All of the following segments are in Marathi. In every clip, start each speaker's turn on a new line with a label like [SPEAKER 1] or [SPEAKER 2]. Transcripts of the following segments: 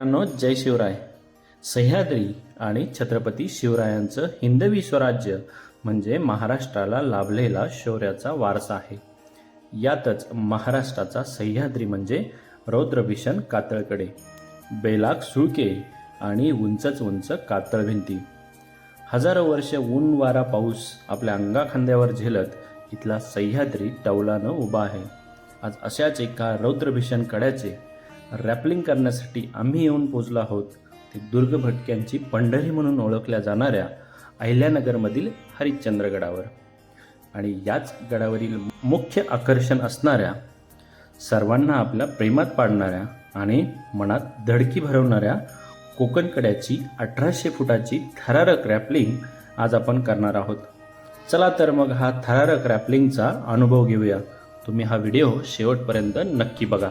[SPEAKER 1] मित्रांनो जय शिवराय. सह्याद्री आणि छत्रपती शिवरायांचं हिंदवी स्वराज्य म्हणजे महाराष्ट्राला लाभलेला शौर्याचा वारसा आहे. यातच महाराष्ट्राचा सह्याद्री म्हणजे रौद्रभीषण कातळकडे बेलाक सुळके आणि उंचच उंच कातळ भिंती. हजारो वर्ष ऊन वारा पाऊस आपल्या अंगाखांद्यावर झेलत इथला सह्याद्री टवलानं उभा आहे. आज अशाच एका रौद्रभीषण कड्याचे रॅपलिंग करण्यासाठी आम्ही येऊन पोचलो आहोत. ते दुर्ग भटक्यांची पंढरी म्हणून ओळखल्या जाणाऱ्या अहिल्यानगरमधील हरिश्चंद्रगडावर. आणि याच गडावरील मुख्य आकर्षण असणाऱ्या सर्वांना आपल्या प्रेमात पाडणाऱ्या आणि मनात धडकी भरवणाऱ्या कोकणकड्याची अठराशे फुटाची थरारक रॅपलिंग आज आपण करणार आहोत. चला तर मग हा थरारक रॅपलिंगचा अनुभव घेऊया. तुम्ही हा व्हिडिओ शेवटपर्यंत नक्की बघा.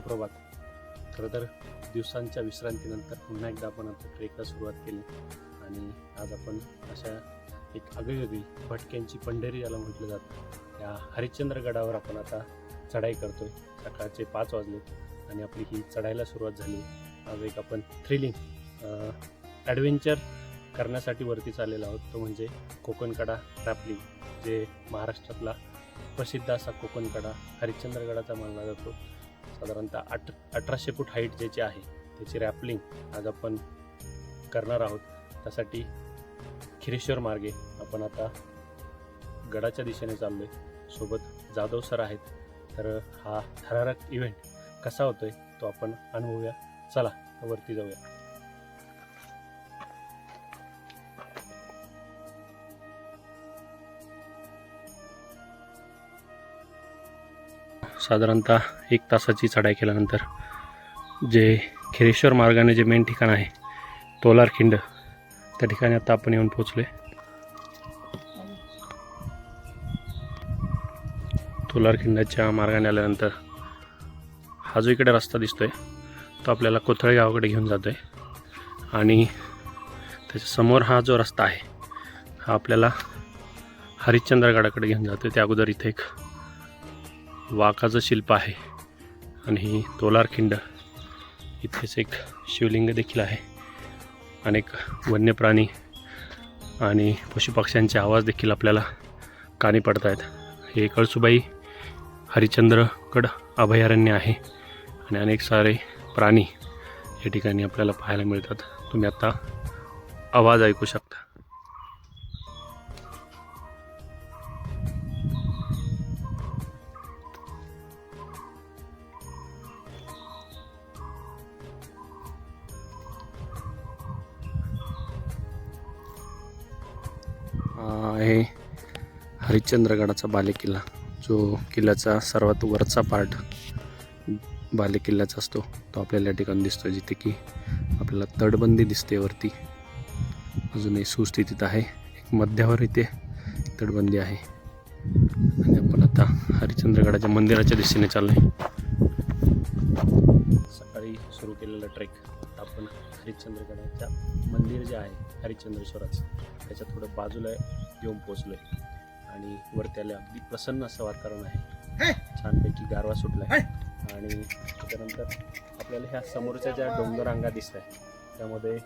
[SPEAKER 1] सुप्रभात. खरं तर दिवसांच्या विश्रांतीनंतर पुन्हा एकदा आपण आता ट्रेकला सुरुवात केली आणि आज आपण अशा एक आगळीवेगळी भटक्यांची पंढरी याला म्हटलं जातं या हरिश्चंद्रगडावर आपण आता चढाई करतोय. सकाळचे पाच वाजले आणि आपली ही चढायला सुरुवात झाली. आज एक आपण थ्रिलिंग ॲडव्हेंचर करण्यासाठी वरती चाललेलो आहोत. तो म्हणजे कोकणकडा रॅपलिंग जे महाराष्ट्रातला प्रसिद्ध असा कोकणकडा हरिश्चंद्रगडाचा मानला जातो. साधारणतः अठ अठराशे फूट हाईट ज्याची आहे त्याची रॅपलिंग आज आपण करणार आहोत. त्यासाठी खिरेश्वर मार्गे आपण आता गडाच्या दिशेने चाललो आहे सोबत जाधव सर आहेत. तर हा थरारक इव्हेंट कसा होतोय तो आपण अनुभवूया. चला वरती जाऊया. साधारणतः एक तासाची चढाई केल्यानंतर जे खिरेश्वर मार्गाने जे मेन ठिकाण आहे तोलारखिंड त्या ठिकाणी आता आपण येऊन पोचलो आहे तोलारखिंडाच्या मार्गाने आल्यानंतर हा जो इकडे रस्ता दिसतोय तो आपल्याला कोथळे गावाकडे घेऊन जातोय. आणि त्याच्यासमोर हा जो रस्ता आहे हा आपल्याला हरिश्चंद्रगडाकडे घेऊन जातोय. त्या अगोदर इथे एक वाकाचं शिल्प आहे. आणि तोलारखिंड इथेच एक शिवलिंग देखील आहे. अनेक वन्य प्राणी आणि पशुपक्ष्यांचे आवाज देखील आपल्याला कानी पडत आहेत हे कळसुबाई हरिश्चंद्रगड अभयारण्य आहे. आणि अनेक सारे प्राणी या ठिकाणी आपल्याला पाहायला मिळतात. तुम्ही आत्ता आवाज ऐकू शकता. हरिश्चंद्रगडाचा बालेकिल्ला जो किल्ल्याचा सर्वात वरचा पार्ट बालेकिल्ल्याचा असतो तो आपल्याला या ठिकाणी दिसतो जिथे की आपल्याला तटबंदी दिसते वरती. अजूनही सुस्थितीत आहे. एक मध्यावर इथे तटबंदी आहे. आणि आपण आता हरिश्चंद्रगडाच्या मंदिराच्या दिशेने चाललो सकाळी सुरू केलेला ट्रेक आपण हरिश्चंद्रगडाच्या मंदिर जे आहे हरिश्चंद्रेश्वराचं त्याच्या थोडं बाजूला येऊन पोचलो आहे आणि वरती आले अगदी प्रसन्न असं वातावरण आहे. छानपैकी गारवा सुटलाय. आणि त्याच्यानंतर आपल्याला ह्या समोरच्या ज्या डोंगररांगा दिसत आहे त्यामध्ये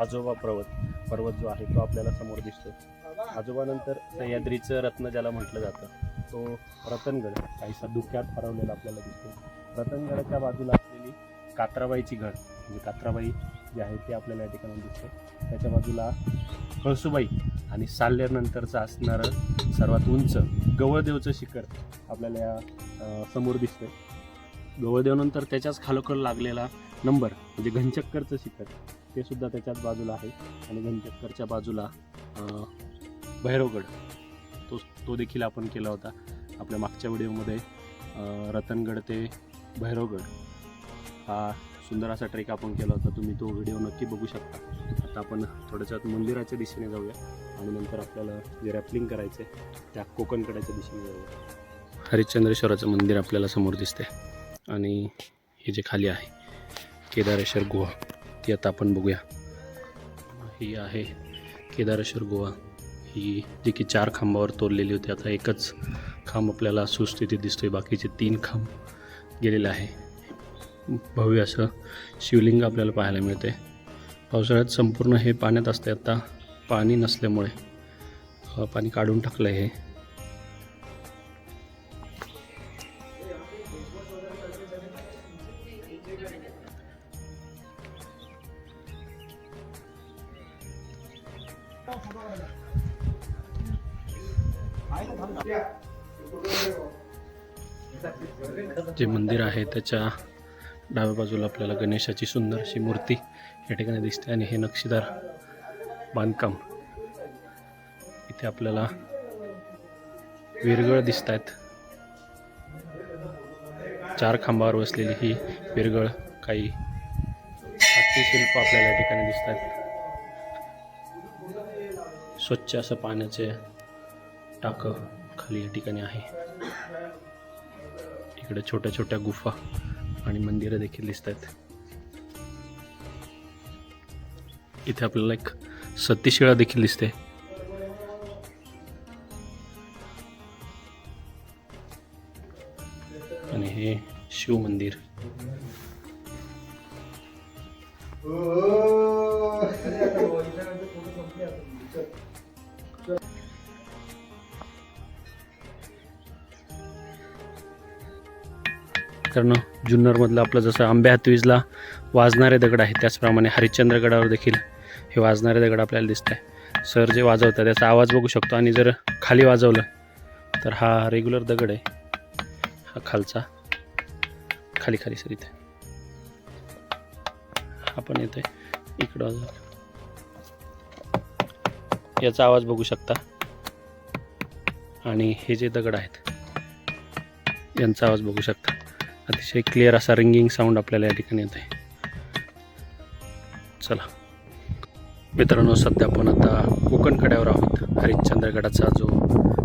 [SPEAKER 1] आजोबा पर्वत पर्वत जो आहे तो आपल्याला समोर दिसतो. आजोबानंतर सह्याद्रीचं रत्न ज्याला म्हटलं जातं तो रतनगड काहीसा धुक्यात हरवलेला आपल्याला दिसतो. रतनगडाच्या बाजूला असलेली कात्राबाईची घड म्हणजे कात्राबाई जे आहे ते आपल्याला या ठिकाणी दिसते. त्याच्या बाजूला कळसुबाई आणि साल्ल्यानंतरचं असणारं सर्वात उंच गवळदेवचं शिखर आपल्याला या समोर दिसतंय. गवळदेवनंतर त्याच्याच खालोखाल लागलेला नंबर म्हणजे घनचक्करचं शिखर ते सुद्धा त्याच्याच बाजूला आहे. आणि घनचक्करच्या बाजूला भैरवगड तो तो देखील आपण केला होता आपल्या मागच्या व्हिडिओमध्ये. रतनगड ते भैरवगड. हा सुंदर असा ट्रेक आपण केला होता. तुम्ही तो व्हिडिओ नक्की बघू शकता. आता आपण थोड्याशात मंदिराच्या दिशेने जाऊया. आणि नंतर आपल्याला जे रॅपलिंग करायचं आहे त्या कोकणकड्याच्या दिशेने हरिश्चंद्रेश्वराचं मंदिर आपल्याला समोर दिसते आणि हे जे खाली आहे केदारेश्वर गुहा ती आता आपण बघूया. ही आहे केदारेश्वर गुहा. ही जी की चार खांबावर तोडलेली होती आता एकच खांब आपल्याला सुस्थितीत दिसतोय. बाकीचे तीन खांब गेलेले आहे. भव्य असं शिवलिंग आपल्याला पाहायला मिळते पावसाळ्यात संपूर्ण हे पाण्यात असते आता पाणी नसल्यामुळे पाणी काढून टाकलं आहे हे. जे मंदिर आहे त्याच्या डाव्या बाजूला आपल्याला गणेशाची सुंदर अशी मूर्ती या ठिकाणी दिसते आणि हे नक्षीदार बांधकाम. इथे आपल्याला विरगळ दिसत आहेत चार खांबावर बसलेली ही विरगळ काही शिल्प आपल्याला या ठिकाणी दिसत आहेत स्वच्छ असं पाण्याचे टाकं खाली या ठिकाणी आहे. इकडे छोट्या छोट्या गुफा आणि मंदिरं देखील दिसत आहेत इथे आपल्याला एक सतीशिळा देखील दिसते. आणि हे शिव मंदिर. कारण जुन्नरमधलं आपलं जसं आंब्या हातवीजला वाजणारे दगड आहे त्याचप्रमाणे हरिश्चंद्रगडावर देखील हे वाजणारे दगड आपल्याला दिसत आहे सर जे वाजवतात त्याचा आवाज बघू शकतो. आणि जर खाली वाजवलं तर हा रेग्युलर दगड आहे. हा खालचा. खाली खाली सर इथे. हा पण येतोय. इकडं वाजव. याचा आवाज बघू शकता. आणि हे जे दगड आहेत यांचा आवाज बघू शकता. अतिशय क्लिअर असा रिंगिंग साऊंड आपल्याला या ठिकाणी येत आहे चला. मित्रांनो सध्या आपण आता कोकणकड्यावर आहोत. हरिश्चंद्रगडाचा जो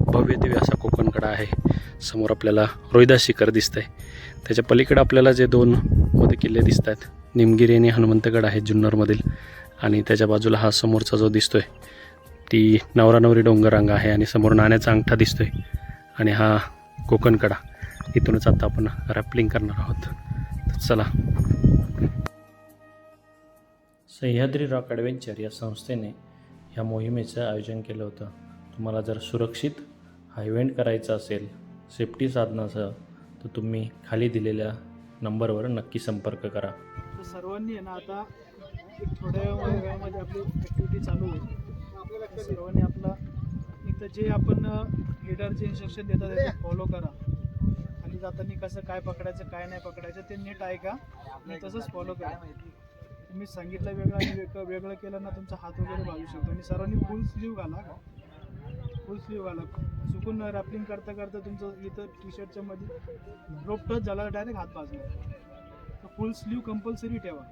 [SPEAKER 1] भव्य दिव्य असा कोकणकडा आहे समोर आपल्याला रोहिदास शिखर दिसतंय. त्याच्या पलीकडे आपल्याला जे दोन मध्ये किल्ले दिसत आहेत निमगिरी आणि हनुमंतगड आहे जुन्नरमधील. आणि त्याच्या बाजूला हा समोरचा जो दिसतोय ती नवरा नवरी डोंगररांग आहे आणि समोर नाण्याचा अंगठा दिसतोय. आणि हा कोकणकडा इथूनच आता आपण रॅपलिंग करणार आहोत. तर चला. सह्याद्री रॉक ॲडव्हेंचर या संस्थेने ह्या मोहिमेचं आयोजन केलं होतं. तुम्हाला जर सुरक्षित हा इव्हेंट करायचा असेल सेफ्टी साधनासह तर तुम्ही खाली दिलेल्या नंबरवर नक्की संपर्क करा.
[SPEAKER 2] तर सर्वांनी आहे ना आता एक थोड्या वेळामध्ये आपली ॲक्टिव्हिटी चालू होईल. तर सर्वांनी आपला इथं जे आपण हेडरचे इन्स्ट्रक्शन देतात ते फॉलो करा. खाली जाताना कसं काय पकडायचं काय नाही पकडायचं ते नीट ऐका आणि तसंच फॉलो करा. तुम्ही सांगितलं वेगळं आणि वेगळं वेगळं केलं ना तुमचा हात वगैरे भाजू शकतो. आणि सर्वांनी फुल स्लीव घाला. फुल स्लीव घाला. चुकून रॅपलिंग करता करता तुमचं इथं टी शर्टच्या मध्ये रोप टच झाला डायरेक्ट हात भाजला फुल स्लीव कंपल्सरी ठेवा.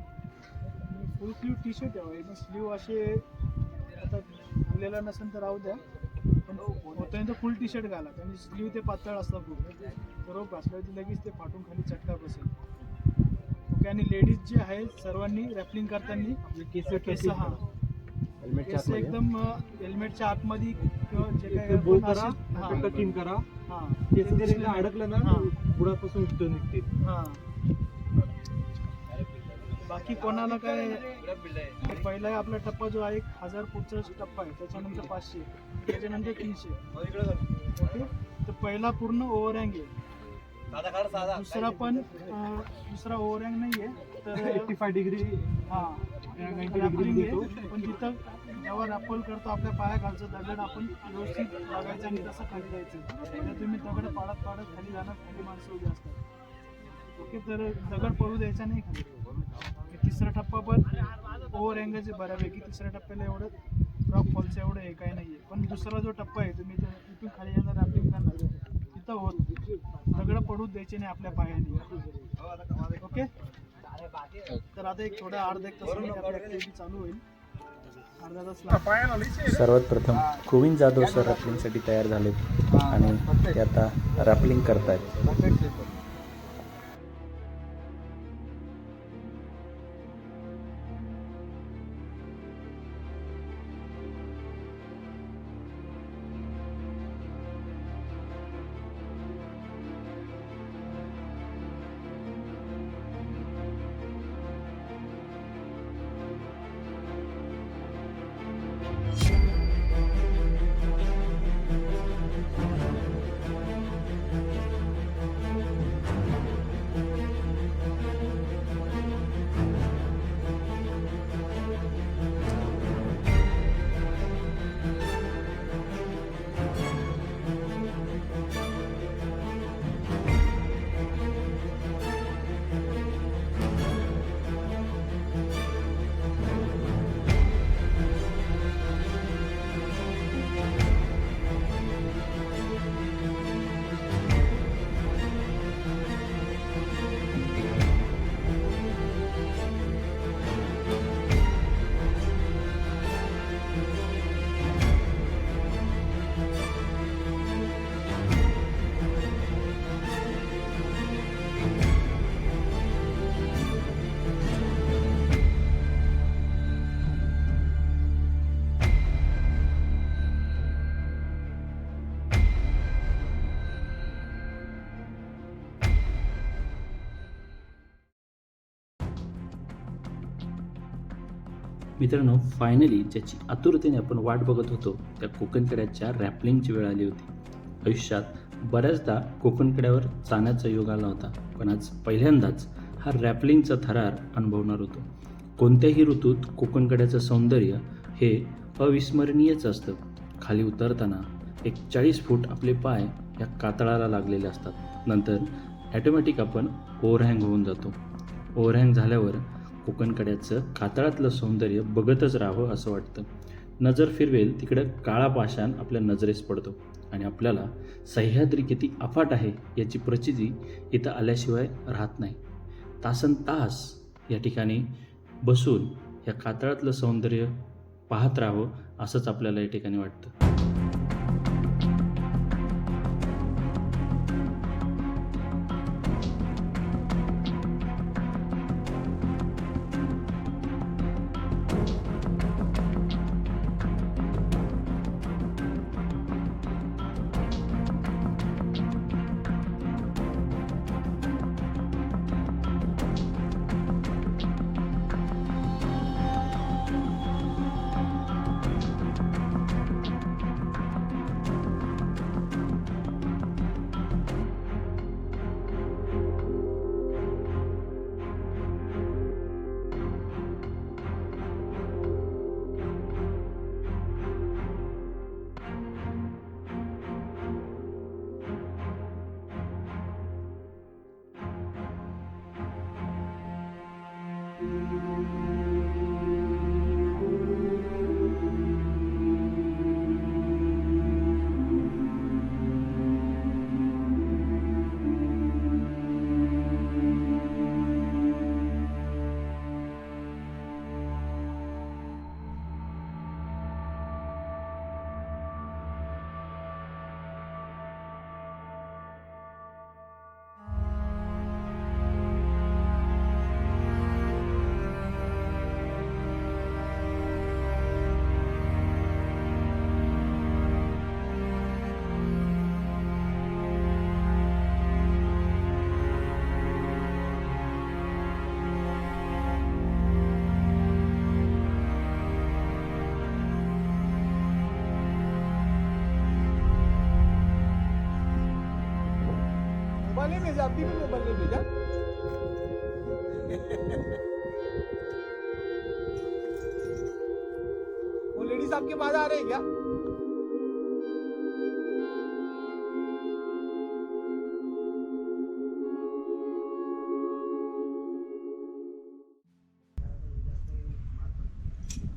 [SPEAKER 2] फुल स्लीव टी शर्ट ठेवा एक स्लीव असे आता घातलेला नसेल तर राहू द्या. पण होतं तर फुल टी शर्ट घाला. कारण स्लीव ते पातळ असतं खूप रोप घासल्यावरती लगेच ते फाटून खाली चटका बसेल. ओके आणि लेडीज जे आहे सर्वांनी रॅपलिंग करताना केस हा. केस एकदम हेल्मेटच्या आतमध्ये किंवा जे काही
[SPEAKER 3] बोल
[SPEAKER 2] आपण
[SPEAKER 3] करा
[SPEAKER 2] असे- हा,
[SPEAKER 3] कटिंग करा.
[SPEAKER 2] हा.
[SPEAKER 3] केस जर एकदा अडकलं ना
[SPEAKER 2] हा.
[SPEAKER 3] बुडापासून उठतो निघते.
[SPEAKER 2] हा. बाकी कोणाला काय ते पहिला आपला टप्पा जो आहे एक हजार फूटचा टप्पा आहे त्याच्यानंतर पाचशे त्याच्यानंतर तीनशे. ओके? तर पहिला पूर्ण ओव्हरहँग आहे दुसरा पण दुसरा ओव्हरहँग नाही आहे तर
[SPEAKER 3] एट्टी फाय डिग्री
[SPEAKER 2] हा रॅपलिंग आहे पण तिथं जेव्हा रॅपल करतो आपल्या पायाखालचं दगड आपण व्यवस्थित बघायचं आणि तसं खाली जायचं. तर तुम्ही दगड पाडत पाडत खाली जाणार खाली माणसं उभी असतात. ओके तर दगड पडू द्यायचा नाही खाली. हे तिसरा टप्पा पण ओव्हर अँगलचे बऱ्यापैकी तिसऱ्या टप्प्याला एवढं रॉक फॉलचं एवढं आहे काही नाही आहे पण दुसरा जो टप्पा आहे तुम्ही इथं इथून खाली येणार रॅपिंग करणार. तिथं होत सगळं पडू द्यायचे नाही आपल्या पायाने. ओके? तर आता एक थोडा अर्धा एक तास चालू होईल. अर्धा
[SPEAKER 1] सर्वात प्रथम गोविंद जाधव सर रॅपलिंगसाठी तयार झाले आणि ते आता रॅपलिंग करतायत. मित्रांनो फायनली ज्याची आतुरतेने आपण वाट बघत होतो त्या कोकणकड्याच्या रॅपलिंगची वेळ आली होती. आयुष्यात बऱ्याचदा कोकणकड्यावर जाण्याचा योग आला होता पण आज पहिल्यांदाच हा रॅपलिंगचा थरार अनुभवणार होतो. कोणत्याही ऋतूत कोकणकड्याचं सौंदर्य हे अविस्मरणीयच असतं. खाली उतरताना एक चाळीस फूट आपले पाय या कातळाला लागलेले असतात. नंतर ॲटोमॅटिक आपण ओव्हरहँग होऊन जातो. ओव्हरहँग झाल्यावर कोकणकड्याचं कातळातलं सौंदर्य बघतच राहावं असं वाटतं. नजर फिरवेल तिकडं काळा पाषाण आपल्या नजरेस पडतो. आणि आपल्याला सह्याद्री किती अफाट आहे याची प्रचिती इथं आल्याशिवाय राहत नाही. तासन तास या ठिकाणी बसून या कातळातलं सौंदर्य पाहत राहावं असंच आपल्याला या ठिकाणी वाटतं.
[SPEAKER 3] वाले भेजा अभी भी मोबाइल नहीं भेजा। वो लेडीज आपके पास आ रही है क्या?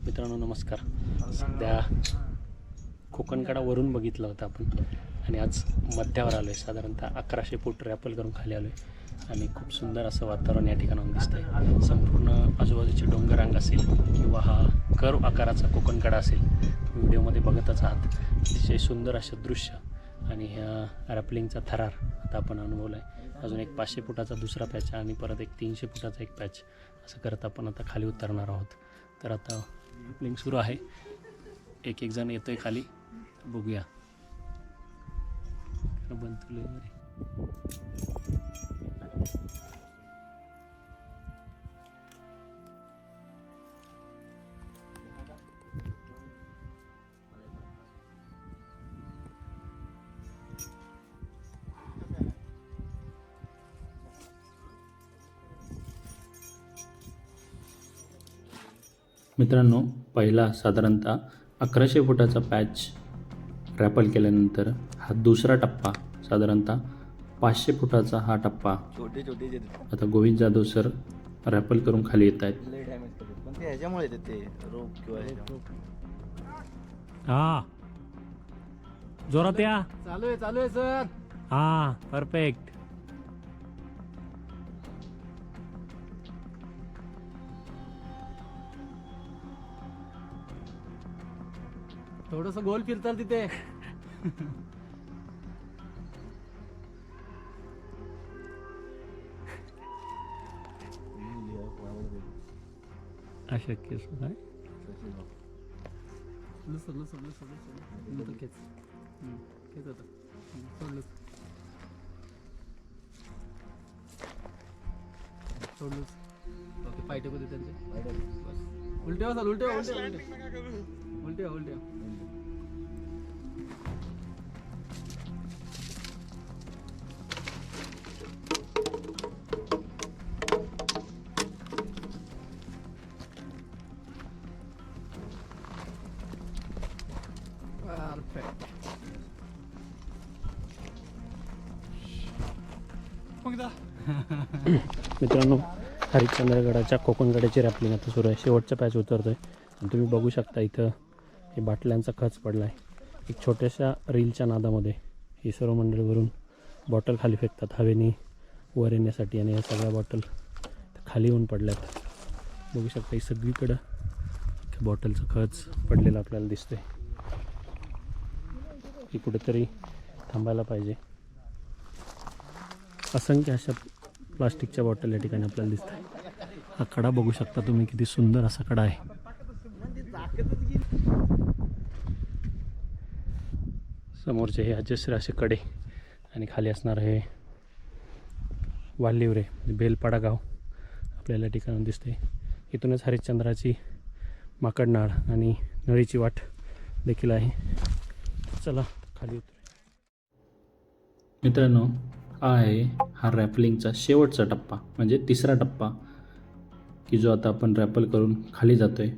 [SPEAKER 1] मित्रांनो नमस्कार. सध्या कोकणकडा वरून बघितलं होतं आपण. आणि आज मध्यावर आलो आहे साधारणतः अकराशे फूट रॅपल करून खाली आलो आहे आणि खूप सुंदर असं वातावरण या ठिकाणाहून दिसतं आहे संपूर्ण आजूबाजूचे डोंगरांग असेल किंवा हा कर्व आकाराचा कोकणकडा असेल व्हिडिओमध्ये बघतच आहात. अतिशय सुंदर असं दृश्य आणि ह्या रॅपलिंगचा थरार आता आपण अनुभवला आहे अजून एक पाचशे फुटाचा दुसरा पॅच आणि परत एक तीनशे फुटाचा एक पॅच असं करत आपण आता खाली उतरणार आहोत. तर आता रॅपलिंग सुरू आहे. एक एक जण आहे खाली. बघूया. बनतुले मित्रांनो पहिला साधारणतः अकराशे फुटाचा पॅच रॅपल केल्यानंतर हा दुसरा टप्पा साधारणतः पाचशे फुटाचा हा टप्पा
[SPEAKER 3] छोटे छोटे
[SPEAKER 1] आता गोविंद जाधव सर रॅपल करून खाली येत आहेत.
[SPEAKER 3] ते ह्याच्यामुळे किंवा.
[SPEAKER 4] हा जोरात या.
[SPEAKER 3] चालू आहे चालू आहे सर.
[SPEAKER 4] हा परफेक्ट
[SPEAKER 3] थोडस गोल फिरताल तिथे.
[SPEAKER 4] अशक्य काय
[SPEAKER 2] सोडलं सोडलं सोडलं सोडलं नंतर खेच हम्म, खेच आता हम्म, सोडलं सोडलंच ओके पाय टेकू दे त्यांचे बस उलटे वाचाल उलटे व्हा, उलटे व्हा, उलटे व्हा. उलटे व्हा, उलटे
[SPEAKER 1] हरिश्चंद्रगडाच्या कोकणगडाची रॅपलिंग आता सुरू आहे. शेवटचा पॅच उतरतोय. आणि तुम्ही बघू शकता इथं हे बाटल्यांचा खच पडला आहे एक छोट्याशा रीलच्या नादामध्ये ही सर्व मंडळीवरून बॉटल खाली फेकतात. हवेने वर येण्यासाठी आणि या सगळ्या बॉटल खाली येऊन पडल्यात. बघू शकता ही सगळीकडं बॉटलचं खच पडलेलं आपल्याला दिसतंय. की कुठेतरी थांबायला पाहिजे. असंख्य अशा प्लास्टिकच्या बॉटल या ठिकाणी आपल्याला दिसत आहे. हा कडा बघू शकता तुम्ही किती सुंदर असा कडा आहे. समोरचे हे अजस्र असे कडे आणि खाली असणार हे वाल्लिवरे म्हणजे बेलपाडा गाव आपल्याला ठिकाण ठिकाणी दिसते इथूनच हरिश्चंद्राची माकडनाळ आणि नळीची वाट देखील आहे. चला खाली उतरूया. मित्रांनो आहे हा रॅपलिंगचा शेवटचा टप्पा म्हणजे तिसरा टप्पा की जो आता आपण रॅपल करून खाली जातो आहे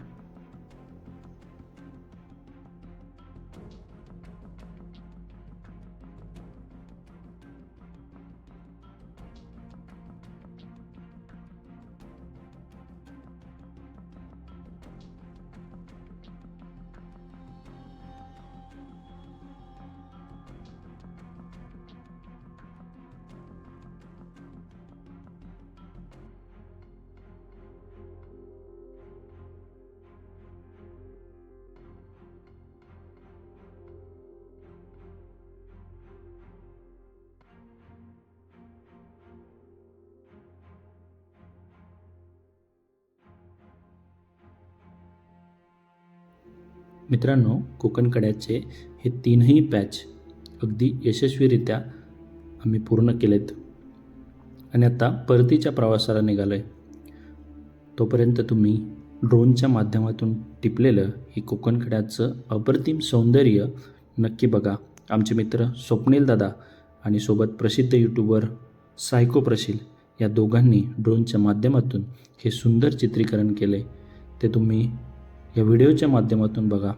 [SPEAKER 1] मित्रांनो कोकण कड्याचे हे तीनही पॅच अगदी यशस्वीरित्या आम्ही पूर्ण केलेत. आणि आता परतीच्या प्रवासाला निघालो आहे तोपर्यंत तुम्ही ड्रोनच्या माध्यमातून टिपलेलं हे कोकण कड्याचं अप्रतिम सौंदर्य नक्की बघा. आमचे मित्र स्वप्नील दादा आणि सोबत प्रसिद्ध यूट्यूबर सायको प्रशील या दोघांनी ड्रोनच्या माध्यमातून हे सुंदर चित्रीकरण केले ते तुम्ही या व्हिडिओच्या माध्यमातून बघा.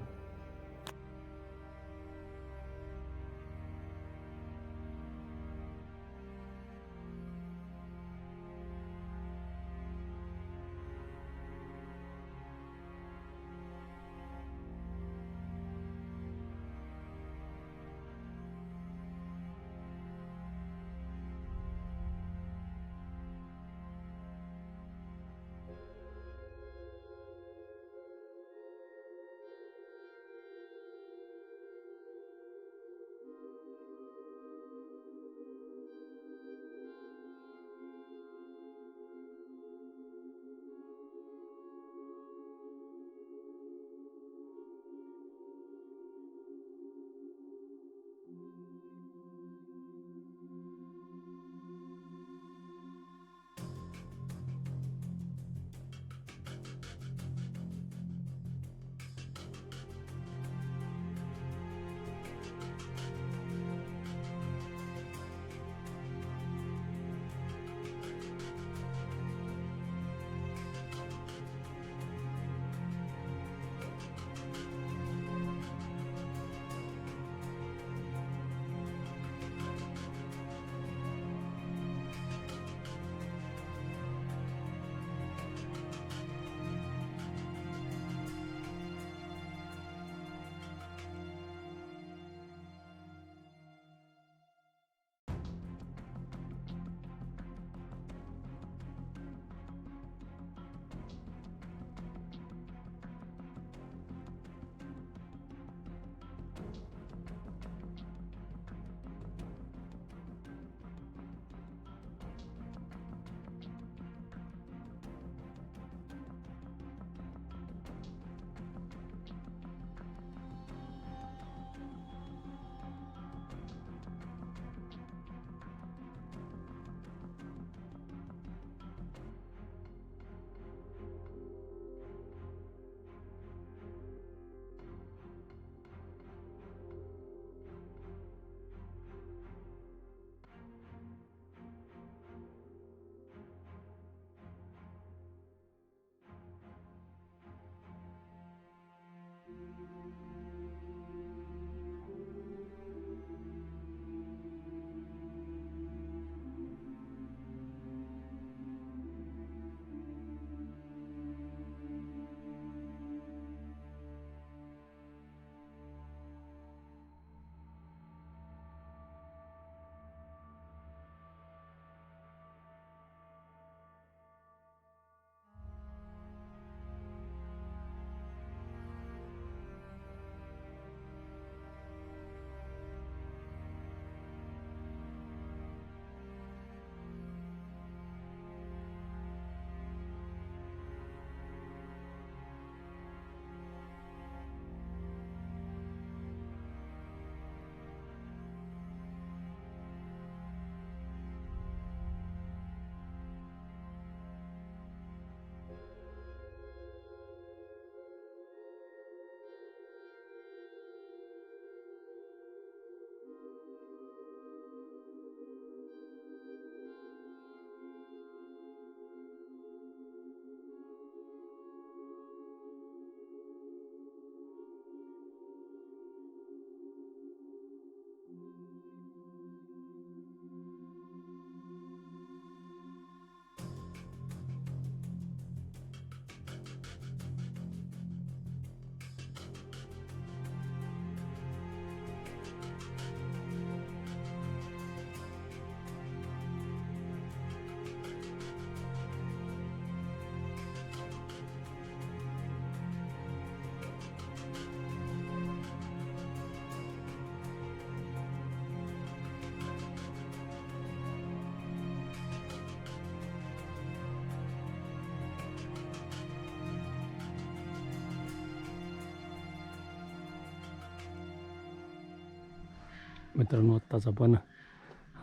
[SPEAKER 1] मित्रांनो आत्ताच आपण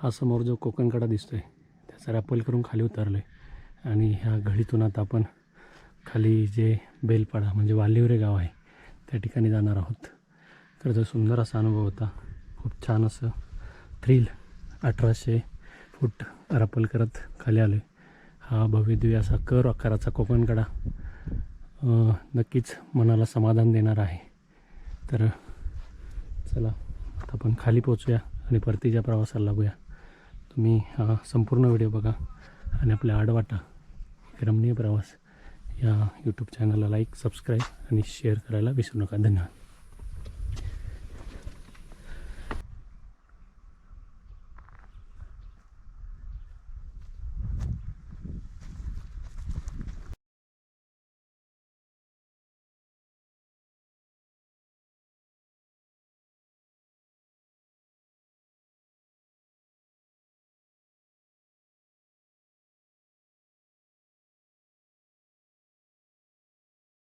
[SPEAKER 1] हा समोर जो कोकणकडा दिसतो आहे त्याचा रॅपल करून खाली उतरलो आहे आणि ह्या घडीतून आता आपण खाली जे बेलपाडा म्हणजे वालिवरे गाव आहे त्या ठिकाणी जाणार आहोत. तर जो सुंदर असा अनुभव होता खूप छान असं थ्रिल अठराशे फूट रॅपल करत खाली आलो आहे हा भव्यदिव्य असा कर आकाराचा कोकणकडा नक्कीच मनाला समाधान देणार आहे. तर चला आता आपण खाली पोचूया आणि परतीच्या प्रवासाला लागूया. तुम्ही हा संपूर्ण व्हिडिओ बघा आणि आपल्या आडवाटा रमणीय प्रवास या यूट्यूब चॅनलला लाईक सबस्क्राईब आणि शेअर करायला विसरू नका. धन्यवाद.